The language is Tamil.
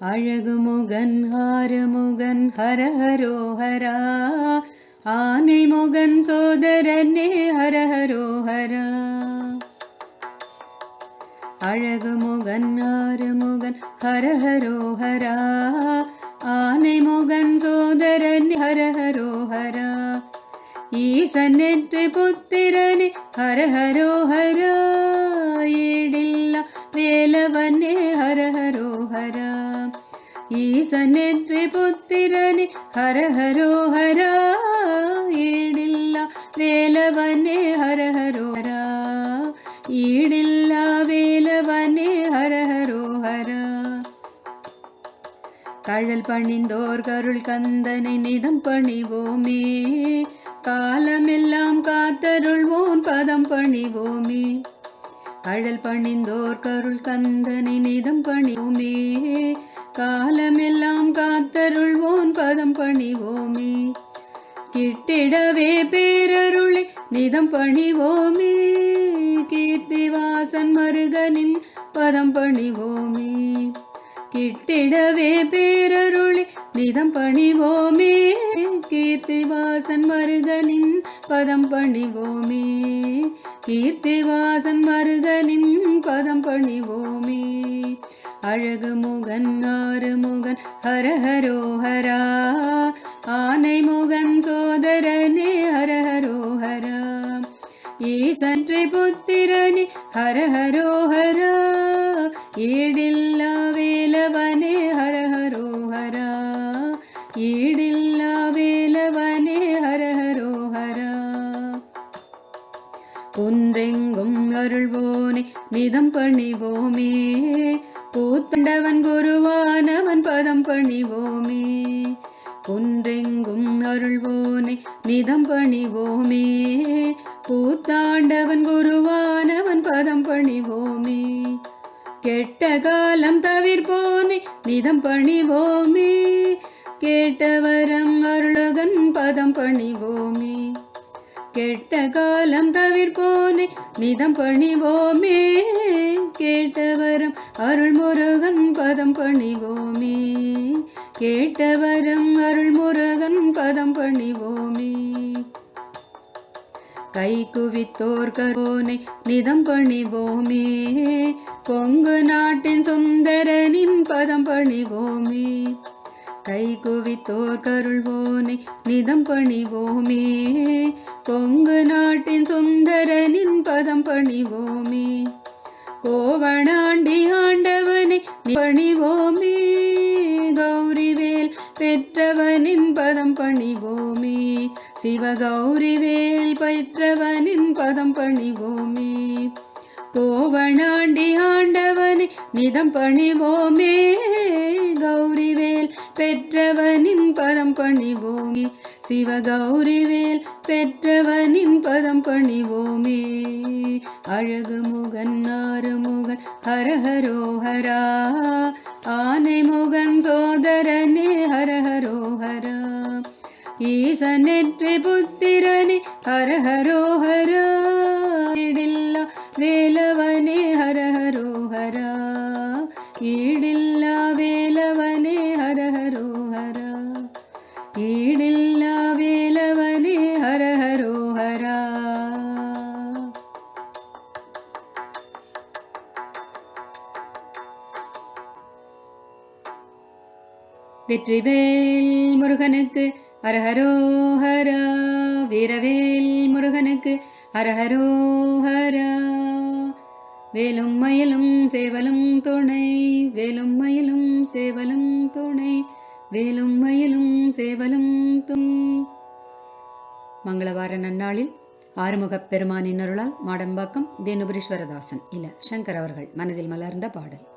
அழகுமுகன் ஆறுமுகன் ஹரஹரோஹரா ஆனை முகன் சோதரனே ஹரஹரோஹரா அழகுமுகன் ஆறுமுகன் ஹரஹரோஹரா ஆனை முகன் சோதரன் ஹரஹரோஹரா ஈசன் நெற்றி புத்திரனே ஹரஹரோஹரா ஈடில்லா வேலவனே ஹரஹரோஹரா ஈசன் நெற்றி புத்திரனே ஹரஹரோஹரா ஈடில்லா வேலவனே ஹரஹரோஹரா ஈடில்லா வேலவனே ஹரஹரோஹரா கழல் பணிந்தோர் கருள் கந்தனை நிதம் பணிவோமே காலமெல்லாம் காத்தருள்வோன் பதம் பணிவோமே அழல் பணிந்தோர் கருள் கந்தனை நிதம் பணிவோமே. காலமெல்லாம் காத்தருள்வோன் பதம் பணிவோமே. கிட்டிடவே பேரருளை நிதம் பணிவோமே. கீர்த்திவாசன் மருகனின் பதம் பணிவோமே. கிட்டிடவே பேரருளி நிதம் பணிவோமே. கீர்த்திவாசன் மருகனின் பதம் பணிவோமே. கீர்த்திவாசன் மருகனின் பதம் பணிவோமே. அழகு முகன் ஆறு முகன் ஹரஹரோஹரா ஆனை முகன் சோதரனே ஹரஹரோஹரா ஈசன்றை புத்திரனே ஹரஹரோஹரா ஈடில்லா ஒன்றெங்கும் அருள்வோனே நிதம் பணிவோமே. பூத்தண்டவன் குருவானவன் பதம் பணிவோமே. ஒன்றெங்கும் அருள்வோனே நிதம் பணிவோமே. பூத்தாண்டவன் குருவானவன் பதம் பணிவோமே. கெட்ட காலம் தவிர்ப்போனே நிதம் பணிவோமே. கேட்டவரம் அருளகன் பதம் பணிவோமே. கெட்ட காலம் தவிர்ப்போனே நிதம் பணிவோமே. கேட்டவரம் அருள் முருகன் பதம் பணிவோமே. கேட்டவரம் அருள் முருகன் பதம் பணிவோமே. கை குவித்தோர் கரோனை நிதம் பணிவோமே. கொங்கு நாட்டின் சுந்தரனின் பதம் பணிவோமே. கை குவித்தோர் கருள்வோனை நிதம் பணிவோமே. கொங்கு நாட்டின் சுந்தரனின் பதம் பணிவோமே. கோவணாண்டி ஆண்டவனை பணிவோமே. கௌரிவேல் பெற்றவனின் பதம் பணிவோமே. சிவகௌரிவேல் பெற்றவனின் பதம் பணிவோமே. கோவணாண்டி ஆண்டவனை நிதம் பணிவோமே. கௌரிவேல் பெற்றவனின் பதம் பணிவோமே. சிவகௌரிவேல் பெற்றவனின் பதம் பணிவோமே. அழகு முகன் ஆறு முகன் ஹரஹரோஹரா ஆனை முகன் சோதரனே ஹரஹரோஹரா ஈசனெற்றி புத்திரனே ஹரஹரோஹரா வேலவனே ஹரஹரோஹரா ஈடில்லா ஈடில்லா வேலவனே ஹரஹரோஹரா. வெற்றிவேல் முருகனுக்கு ஹரஹரோஹரா. வீரவேல் முருகனுக்கு ஹரஹரோஹரா. வேலும் மயிலும் சேவலும் துணை வேலும் மயிலும் சேவலும் துணை. வேலும் மயிலும் சேவலும் தும். மங்களவார நன்னாளில் ஆறுமுகப் பெருமானின் அருளால் மாடம்பாக்கம் தேனுபுரீஸ்வரதாசன் இல்ல. சங்கர் அவர்கள் மனதில் மலர்ந்த பாடல்.